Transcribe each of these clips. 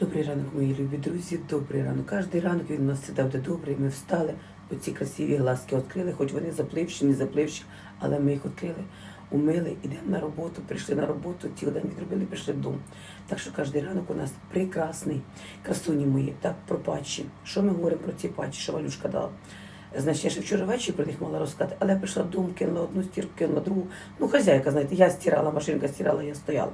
Добрий ранок, мої любі друзі. Добрий ранок. Кожний ранок він у нас завжди буде добрий. Ми встали, оці красиві глазки відкрили, хоч вони запливші, не запливші, але ми їх відкрили, умили, йдемо на роботу, прийшли на роботу, цілий день відробили, прийшли додому. Так що кожен ранок у нас прекрасний. Красуні мої, так про патчі. Що ми говоримо про ці патчі, що Валюшка дала? Значить, я ще вчора ввечері про них мала розказати, але я прийшла додому, кинула одну стірку, кинула другу. Ну, хазяйка, знаєте, я стирала, машинка стирала, я стояла.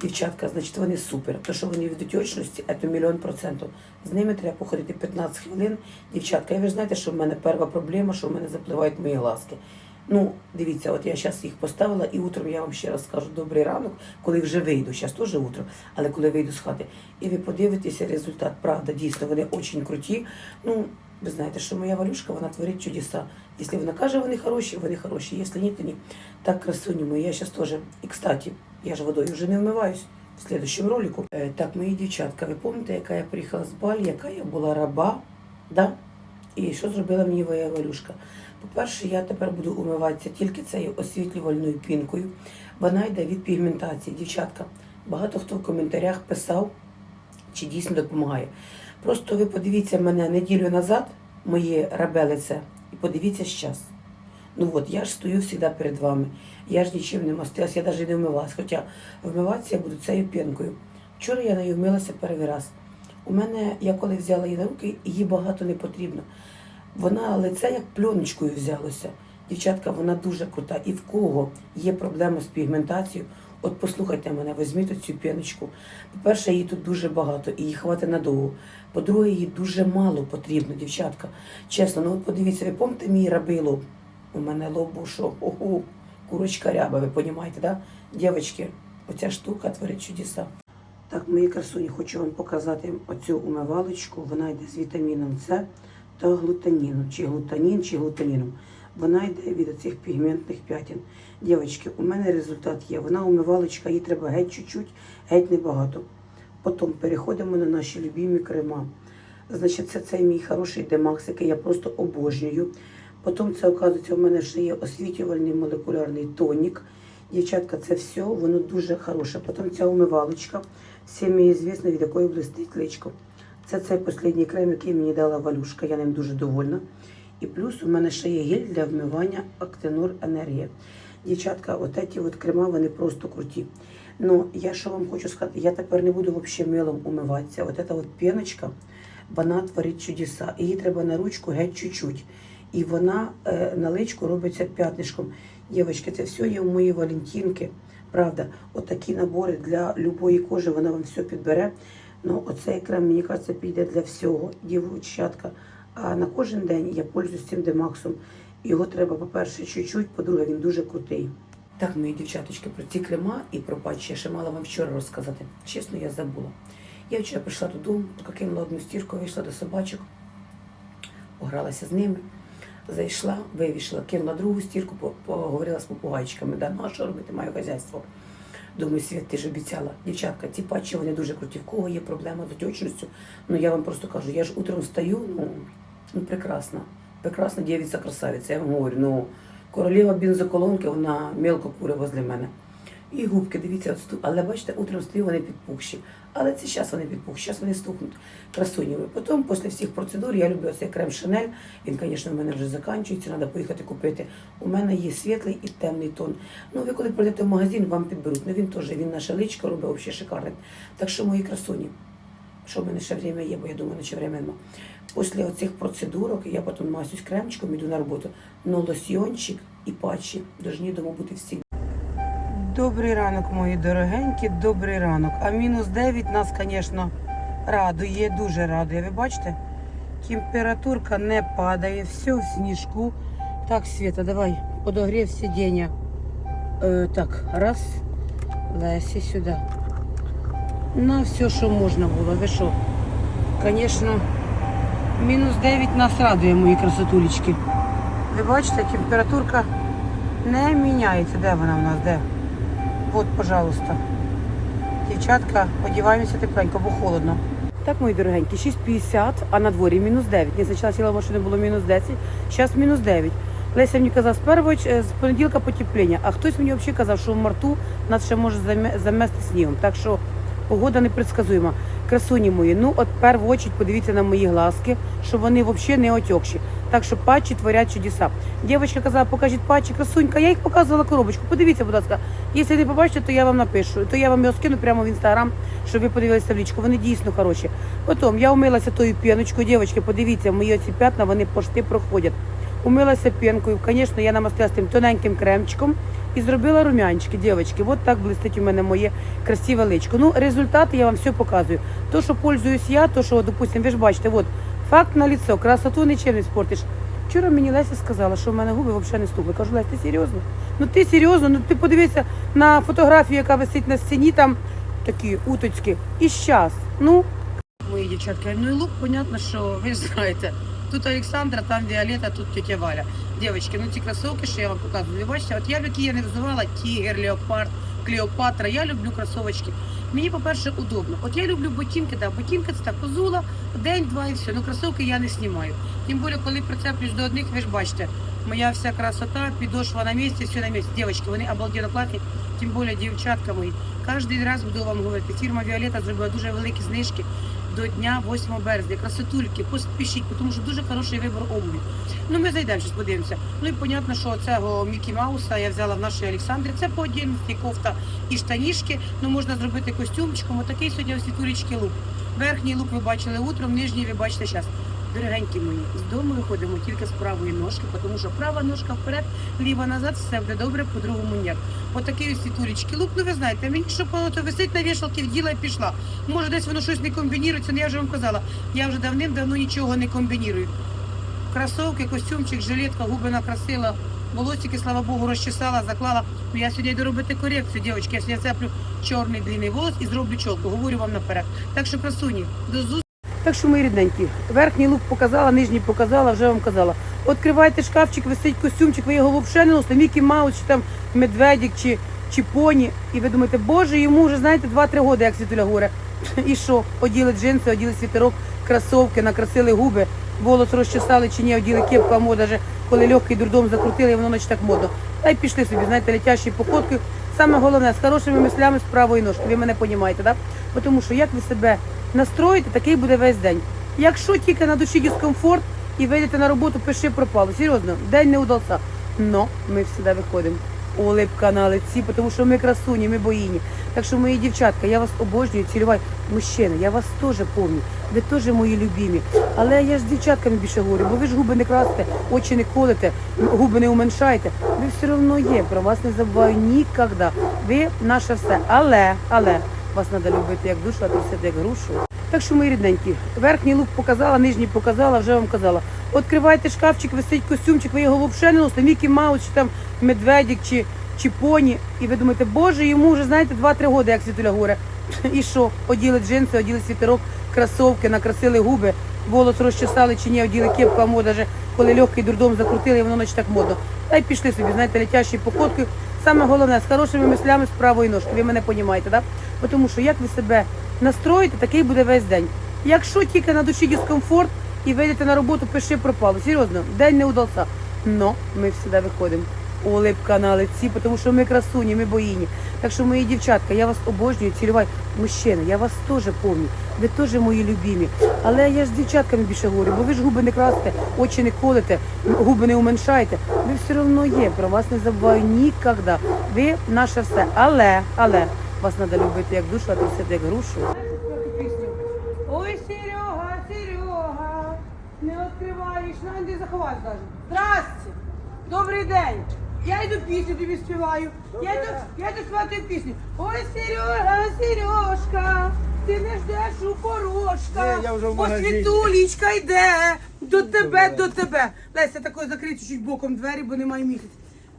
Дівчатка, значить, вони супер. То, що вони від точності, це мільйон процентів. З ними треба походити 15 хвилин. Дівчатка, і ви ж знаєте, що в мене перша проблема, що в мене запливають мої глазки. Ну, дивіться, от я зараз їх поставила, і утром я вам ще раз скажу добрий ранок, коли вже вийду. Зараз теж утро, але коли вийду з хати. І ви подивитеся результат. Правда, дійсно, вони дуже круті. Ну, ви знаєте, що моя валюшка, вона творить чудеса. Якщо вона каже, вони хороші, вони хороші. Якщо ні, то ні. Так, красуні мої, я зараз теж. І, кстати, я ж водою вже не вмиваюсь в следующем ролику. Е, так, мої дівчатка, ви пам'ятаєте, яка я приїхала з Балі, яка я була раба, да? І що зробила мені моя валюшка? По-перше, я тепер буду умиватися тільки цією освітлювальною пінкою. Вона йде від пігментації. Дівчатка, багато хто в коментарях писав, чи дійсно допомагає. Просто ви подивіться мене неділю назад, моє рабе лице, і подивіться зараз. Ну от, я ж стою завжди перед вами. Я ж нічим не мастилась, я навіть не вмивалась. Хоча вмиватися я буду цією пінкою. Вчора я нею вмилася перший раз. У мене, я коли взяла її на руки, її багато не потрібно. Вона лице як пленочкою взялося. Дівчатка, вона дуже крута. І в кого є проблема з пігментацією, от послухайте мене, візьміть цю піночку. По-перше, її тут дуже багато, і її хватить надовго. По-друге, її дуже мало потрібно, дівчатка. Чесно, ну от подивіться, ви пам'ятаєте мій рабий лоб? У мене лоб був? Ого, курочка ряба, ви розумієте, да? Дівчатки, оця штука творить чудеса. Так, мої красуні, хочу вам показати оцю умивалочку. Вона йде з вітаміном С та глутаніном, чи глутанін, чи глутаніном. Вона йде від оцих пігментних п'ятін. Дівчатки, у мене результат є. Вона умивалочка, їй треба геть чуть-чуть, геть небагато. Потім переходимо на наші любимі крема. Значить, це цей мій хороший демакс, який я просто обожнюю. Потім це, оказується, у мене ще є освітлювальний молекулярний тонік. Дівчатка, це все, воно дуже хороше. Потім ця умивалочка, всім звісно, від якої блистить личко. Це цей останній крем, який мені дала валюшка, я ним дуже довольна. І плюс у мене ще є гель для вмивання Актенор Енергія. Дівчатка, от ці от крема, вони просто круті. Ну, я що вам хочу сказати, я тепер не буду взагалі милом умиватися. От ця от піночка, вона творить чудеса. Її треба на ручку геть чуть-чуть. І вона е, на личку робиться п'ятнишком. Дівчатки, це все є у моїй Валентинки. Правда, отакі набори для любої кожи, вона вам все підбере. Ну, оцей крем, мені кажеться, піде для всього, дівчатка. А на кожен день я пользуюсь цим демаксом. Його треба, по-перше, чуть-чуть, по-друге, він дуже крутий. Так, мої дівчаточки, про ці крема і про патчі я ще мала вам вчора розказати. Чесно, я забула. Я вчора прийшла додому, така кинула одну стірку, вийшла до собачок, погралася з ними, зайшла, вивішила, кинула другу стірку, поговорила з попугайчиками. Да, ну а що робити, маю хазяйство. Думаю, Світ, ти ж обіцяла. Дівчатка, ці патчі вони дуже круті. В кого є проблема з отечністю? Ну я вам просто кажу, я ж утром встаю, ну, ну прекрасна. Прекрасна дівця красавиця. Я вам говорю, ну королева бензоколонки, вона мелко куре возле мене. І губки, дивіться, от сту- але бачите, утром стою, вони підпухші. Але це зараз вони підпухші, зараз вони стухнуть красунями. Потім, після всіх процедур, я люблю цей крем Шанель. Він, звісно, в мене вже закінчується, треба поїхати купити. У мене є світлий і темний тон. Ну, ви коли прийдете в магазин, вам підберуть. Ну він теж, він наша личка робить взагалі шикарний. Так що, мої красуні, що в мене ще время є, бо я думаю, время нема. Після оцих процедурок я потім масюсь кремчиком, іду на роботу. Ну, лосьйончик і патчі повинні дома бути всі. Добрий ранок, мої дорогенькі, добрий ранок. А мінус 9 нас, звісно, радує, дуже радує. Ви бачите? Температурка не падає, все в сніжку. Так, Света, давай, подогрів сидіння. Е, так, раз, Лесі сюди. На все, що можна було. Ви що? Звісно, мінус 9 нас радує, мої красотулечки. Ви бачите, температурка не міняється. Де вона в нас? Де? От, пожалуйста. Дівчатка, одіваємося тепленько, бо холодно. Так, мої дорогенькі, 6,50, а на дворі мінус 9. Не спочатку сіла в машину, було мінус 10, зараз мінус 9. Леся мені казав, з першого з понеділка потепління, а хтось мені взагалі казав, що в марту нас ще може заме- замести снігом. Так що погода непредсказуема. Красуні мої, ну от першу очередь подивіться на мої глазки, що вони взагалі не отекші. Так що патчі творять чудеса. Дівчинка казала, покажіть патчі, красунька. Я їх показувала коробочку. Подивіться, будь ласка. Якщо не побачите, то я вам напишу. То я вам його скину прямо в інстаграм, щоб ви подивилися в лічку. Вони дійсно хороші. Потім я умилася тою піночкою. Дівчатки, подивіться, мої ці п'ятна, вони пошти проходять. Умилася пінкою. Звісно, я намастила з тим тоненьким кремчиком і зробила румянчики, дівчатки. От так блистить у мене моє красиве личко. Ну, результати я вам все показую. То, що пользуюсь я, то, що, допустим, ви ж бачите, от, факт на лицо, красоту нічим не спортиш. Вчора мені Леся сказала, що в мене губи взагалі не стукли. Кажу, Лесь, ти серйозно? Ну ти серйозно? Ну ти подивися на фотографію, яка висить на стіні, там такі уточки. І щас. Ну, мої дівчатки, ну і лук, понятно, що ви знаєте. Тут Олександра, там Віолета, тут тетя Валя. Дівчатки, ну ці кросовки, що я вам показую, бачите, от я які я не взувала, тігер, леопард, Клеопатра, я люблю кросовочки. Мені, по-перше, удобно. От я люблю ботинки, да, ботинки це так позула, день-два і все. Ну кросовки я не знімаю. Тим більше, коли прицеплюсь до одних, ви ж бачите, моя вся красота, підошва на місці, все на місці. Дівчатки, вони обалденно класні, тим більше дівчатка мої. Кожен раз буду вам говорити, фірма Віолета зробила дуже великі знижки до дня 8 березня. Красотульки, поспішіть, тому що дуже хороший вибір обуві. Ну, ми зайдемо, щось подивимося. Ну і понятно, що цього Мікі Мауса я взяла в нашій Олександрі. Це по отдільності кофта і штанішки. Ну, можна зробити костюмчиком. Отакий сьогодні у світулечки лук. Верхній лук ви бачили утром, нижній ви бачите зараз. Дорогенькі мої, з дому виходимо тільки з правої ножки, тому що права ножка вперед, ліва назад, все буде добре, по-другому ніяк. Отакий ось світулечки лук, ну ви знаєте, мені що то висить на вішалки, вділа і пішла. Може, десь воно щось не комбінується, але я вже вам казала, я вже давним-давно нічого не комбінірую кросовки, костюмчик, жилетка, губи накрасила, волосики, слава Богу, розчесала, заклала. Ну, я сьогодні йду робити корекцію, дівчатки. Я сьогодні цеплю чорний длинний волос і зроблю чолку. Говорю вам наперед. Так що красуні, до зустрічі. Так що, мої рідненькі, верхній лук показала, нижній показала, вже вам казала. Відкривайте шкафчик, висить костюмчик, ви його взагалі не носите, Мікі Маус, чи там медведик, чи, чи поні. І ви думаєте, боже, йому вже, знаєте, 2-3 роки, як світуля горе. І що? Оділи джинси, оділи світерок, кросовки, накрасили губи, волос розчесали чи ні, оділи кепку, а мода же, коли легкий дурдом закрутили, воно наче так модно. Та й пішли собі, знаєте, летящі походки. Саме головне, з хорошими мислями, з правої ножки. Ви мене розумієте, так? Тому що як ви себе настроїте, такий буде весь день. Якщо тільки на душі дискомфорт і вийдете на роботу, пиши пропало. Серйозно, день не удався. Но ми завжди виходимо. Улипка на лиці, тому що ми красуні, ми боїні. Так що, мої дівчатка, я вас обожнюю, цілюваю. Мужчини, я вас теж помню. Ви теж мої любимі. Але я ж з дівчатками більше говорю, бо ви ж губи не красите, очі не колите, губи не уменшаєте. Ви все одно є. Про вас не забуваю ніколи. Ви наше все. Але, але вас треба любити як душу, а трусити як грушу. Так що, мої рідненькі, верхній лук показала, нижній показала, вже вам казала. Відкривайте шкафчик, висить костюмчик, ви його не носите, Мікі Маус, чи там медведик, чи, чи поні. І ви думаєте, боже, йому вже, знаєте, 2-3 роки, як світуля горе. І що? Оділи джинси, оділи світерок, кросовки, накрасили губи, волос розчесали чи ні, оділи кепку, а мода же, коли легкий дурдом закрутили, і воно наче так модно. Та й пішли собі, знаєте, летящі походки. Саме головне, з хорошими мислями, з правої ножки. Ви мене розумієте? Бо Тому що як ви себе настроїте, такий буде весь день. Якщо тільки на душі дискомфорт і вийдете на роботу, пиши пропало. Серйозно, день не удався. Но ми завжди виходимо. Улипка на лиці, тому що ми красуні, ми боїні. Так що, мої дівчатка, я вас обожнюю, цілюваю. Мужчини, я вас теж помню. Ви теж мої любимі. Але я ж з дівчатками більше говорю, бо ви ж губи не красите, очі не колите, губи не уменшаєте. Ви все одно є. Про вас не забуваю ніколи. Ви наше все. Але, але вас треба любити як душу, а трусити як грушу. Ой, Серега, Серега, не відкриваєш, навіть заховаєш навіть. Здрасте, добрий день. Я йду пісню тобі співаю. Я йду, я йду співати пісню. Ой, Сережа, Сережка, ти не ждеш у порожка. Ні, я вже в Бо магазині. світулічка йде до тебе, до тебе. Леся, такою закрити чуть боком двері, бо немає місяць.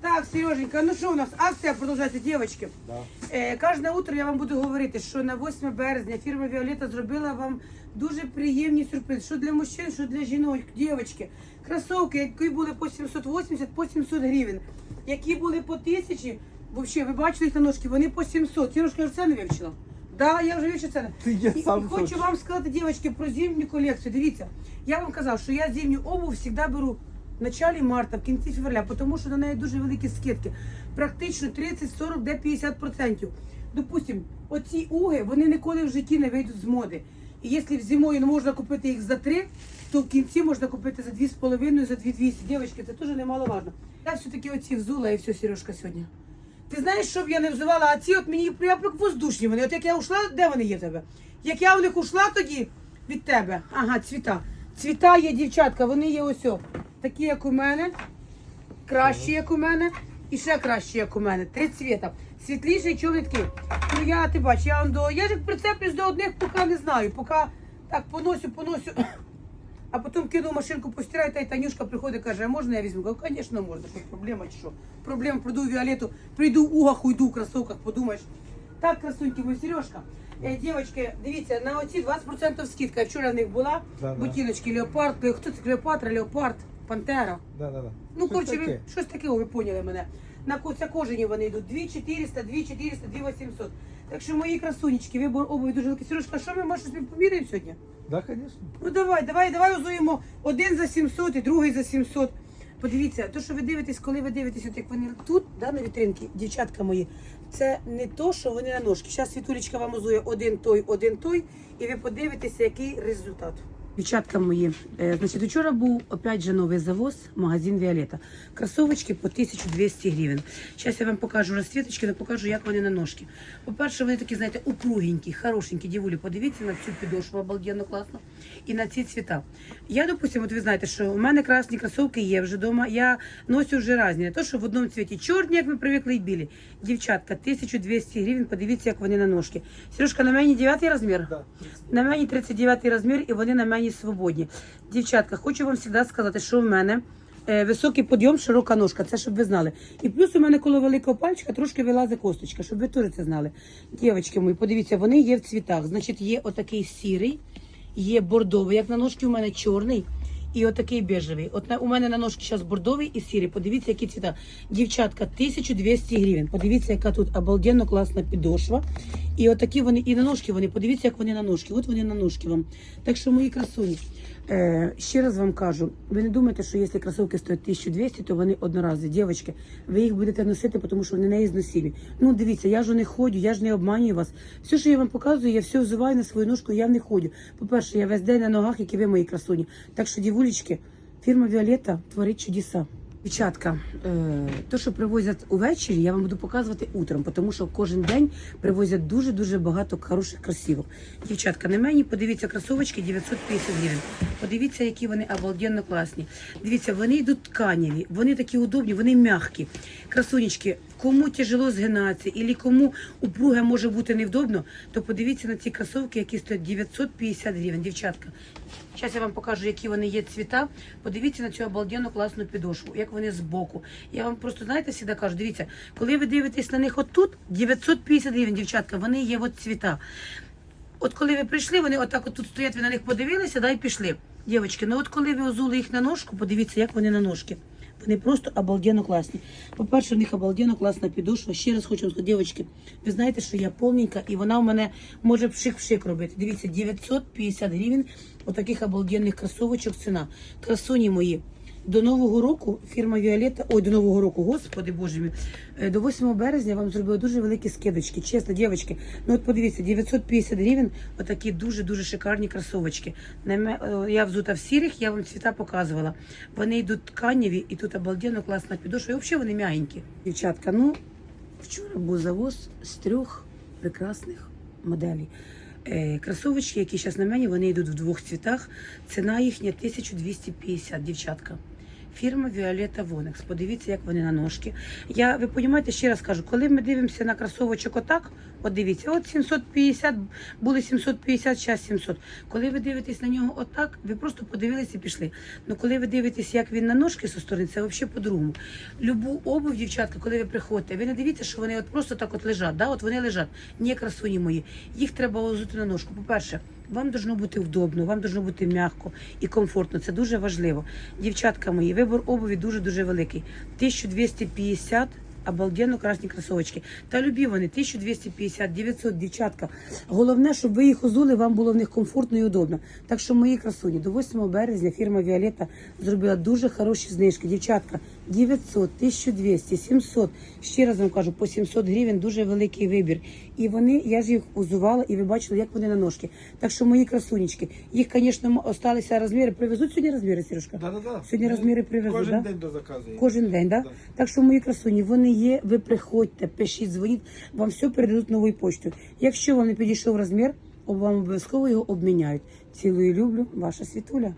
Так, Сереженька, ну що у нас? Акція продовжується, дівчатки. Да. Е, кожне утро я вам буду говорити, що на 8 березня фірма Віолета зробила вам дуже приємні сюрпризи. Що для мужчин, що для жінок, дівчатки. Кросовки, які були по 780, по 700 гривень, які були по 1000, взагалі, ви бачили їх на ножки, вони по 700. Сережка, я вже це не вивчила. Да, я вже вивчила це. Ти я І- сам хочу. вам сказати, дівчатки, про зимню колекцію. Дивіться, я вам казав, що я зимню обувь завжди беру в началі марта, в кінці февраля, тому що на неї дуже великі скидки. Практично 30, 40, де 50%. Допустим, оці уги, вони ніколи в житті не вийдуть з моди. І якщо зимою можна купити їх за 3, то в кінці можна купити за 2,5, за 2,200. Дівчатки, це теж немаловажно. Я все-таки оці взула і все, Сережка, сьогодні. Ти знаєш, що б я не взувала, а ці от мені як воздушні вони. От як я ушла, де вони є в тебе? Як я у них ушла тоді від тебе. Ага, цвіта. Цвіта є, дівчатка, вони є ось. Такі, як у мене, кращі, як у мене, і ще кращі, як у мене. Три цвіта. Світліший, чорний такий. Ну я ти бач, я вам до. Я ж прицеплюсь до одних, поки не знаю. Поки так поносю, поносю. А потім кину машинку, постираю, та й Танюшка приходить, каже, а можна я візьму? Кажу, звісно, можна. Що проблема чи що? Проблема, прийду в Віолету, прийду в угах, уйду в кросовках, подумаєш. Так, красуньки, мої Сережка. Е, дівчатки, дивіться, на оці 20% скидка. Вчора в них була Да, да. ботиночки, леопард, е, хто це Клеопатра, леопард, пантера. Да, да, да. Ну, коротше, ви, щось таке, ви поняли мене. На це кожені вони йдуть. 2400, 2400, 2800. Так що мої красунечки, вибор обуві дуже великий. Сережка, що ми може собі поміряємо сьогодні? Да, конечно. Ну давай, давай, давай узуємо один за 700 і другий за 700. Подивіться, то, що ви дивитесь, коли ви дивитесь, от як вони тут, да, на вітринки, дівчатка мої, це не то, що вони на ножки. Зараз Світулечка вам узує один той, один той, і ви подивитеся, який результат. Дівчатка мої, е, значить, вчора був опять же новий завоз, магазин Віолета. Кросовочки по 1200 гривень. Зараз я вам покажу розцвіточки, але покажу, як вони на ножки. По-перше, вони такі, знаєте, упругенькі, хорошенькі дівулі. Подивіться на цю підошву, обалденно класно. І на ці цвіта. Я, допустимо, от ви знаєте, що у мене красні кросовки є вже вдома. Я носю вже різні. Не то, що в одному цвіті чорні, як ми привикли, і білі. Дівчатка, 1200 гривень, подивіться, як вони на ножки. Сережка, на мені 9 розмір? Да. На мені 39 розмір і вони на мені свободні. Дівчатка, хочу вам завжди сказати, що в мене е, високий подйом, широка ножка, це щоб ви знали. І плюс у мене коло великого пальчика трошки вилазить косточка, щоб ви теж це знали. Дівчатки мої, подивіться, вони є в цвітах. Значить, є отакий сірий, є бордовий, як на ножки у мене чорний. І отакий бежевий. От у мене на ножки зараз бордовий і сірий. Подивіться, які цвіта. Дівчатка, 1200 гривень. Подивіться, яка тут обалденно класна підошва. І отакі вони, і на ножки вони, подивіться, як вони на ножки. От вони на ножки вам. Так що, мої красуні, е, ще раз вам кажу, ви не думайте, що якщо кросівки стоять 1200, то вони одноразові. Дівчатки, ви їх будете носити, тому що вони не ізносілі. Ну, дивіться, я ж не ходжу, я ж не обманюю вас. Все, що я вам показую, я все взиваю на свою ножку, я не ходжу. По-перше, я весь день на ногах, як і ви, мої красуні. Так що, дівулечки, фірма Віолетта творить чудеса. Дівчатка, е, то, що привозять увечері, я вам буду показувати утром, тому що кожен день привозять дуже-дуже багато хороших кросівок. Дівчатка, на мені подивіться кросовочки 950 гривень. Подивіться, які вони обалденно класні. Дивіться, вони йдуть тканеві, вони такі удобні, вони м'які. Красунечки, кому тяжело згинатися, і кому упруге може бути невдобно, то подивіться на ці кросовки, які стоять 950 гривень. Дівчатка, Зараз я вам покажу, які вони є цвіта. Подивіться на цю обалденну класну підошву, як вони збоку. Я вам просто, знаєте, завжди кажу, дивіться, коли ви дивитесь на них отут, 950 гривень, дівчатка, вони є от цвіта. От коли ви прийшли, вони отак от тут стоять, ви на них подивилися, да, і пішли. Дівчатки, ну от коли ви озули їх на ножку, подивіться, як вони на ножки. Вони просто обалденно класні. По-перше, в них обалденно класна підошва. Ще раз хочу сказати, дівчатки, ви знаєте, що я повненька, і вона в мене може пшик-пшик робити. Дивіться, 950 гривень отаких обалденних кросовочок ціна. Красуні мої. До Нового року фірма Віолетта, ой, до Нового року, господи боже мій, е, до 8 березня вам зробили дуже великі скидочки. Чесно, дівчатки. Ну от подивіться, 950 гривень, отакі дуже-дуже шикарні кросовочки. Е, Я взута в сірих, я вам цвіта показувала. Вони йдуть тканеві і тут обалденно класна підошва. І взагалі вони м'ягенькі. Дівчатка, ну вчора був завоз з трьох прекрасних моделей. Е, Кросовочки, які зараз на мені, вони йдуть в двох цвітах. Ціна їхня 1250, дівчатка. Фірма Віолетта Вонекс. Подивіться, як вони на ножки. Я, ви розумієте, ще раз кажу, коли ми дивимося на кросовочок отак, от дивіться, от 750, були 750, зараз 700. Коли ви дивитесь на нього отак, ви просто подивилися і пішли. Ну коли ви дивитесь, як він на ножки зі сторони, це взагалі по-другому. Любу обув, дівчатка, коли ви приходите, ви не дивіться, що вони от просто так от лежать. Да? От вони лежать. Ні, красуні мої. Їх треба возити на ножку. По-перше, вам должно бути вдобно, вам должно бути м'яко і комфортно. Це дуже важливо. Дівчатка мої, вибор обуві дуже-дуже великий. 1250 Обалденно красні кросовочки. Та любі вони 1250, 900, дівчатка. Головне, щоб ви їх озули, вам було в них комфортно і удобно. Так що, мої красуні, до 8 березня фірма Віолетта зробила дуже хороші знижки. Дівчатка, 900, 1200, 700. Ще раз вам кажу, по 700 гривень дуже великий вибір. І вони, я ж їх узувала, і ви бачили, як вони на ножки. Так що мої красунечки, їх, звісно, осталися розміри. Привезуть сьогодні розміри, Сережка? Да, да, да. Сьогодні розміри привезуть, Кожен да? день до заказу. є. Кожен день, да? Да. Так що, мої красуні, вони є, ви приходьте, пишіть, дзвоніть, вам все передадуть новою поштою. Якщо вам не підійшов розмір, вам обов'язково його обміняють. Цілую, люблю, ваша світуля.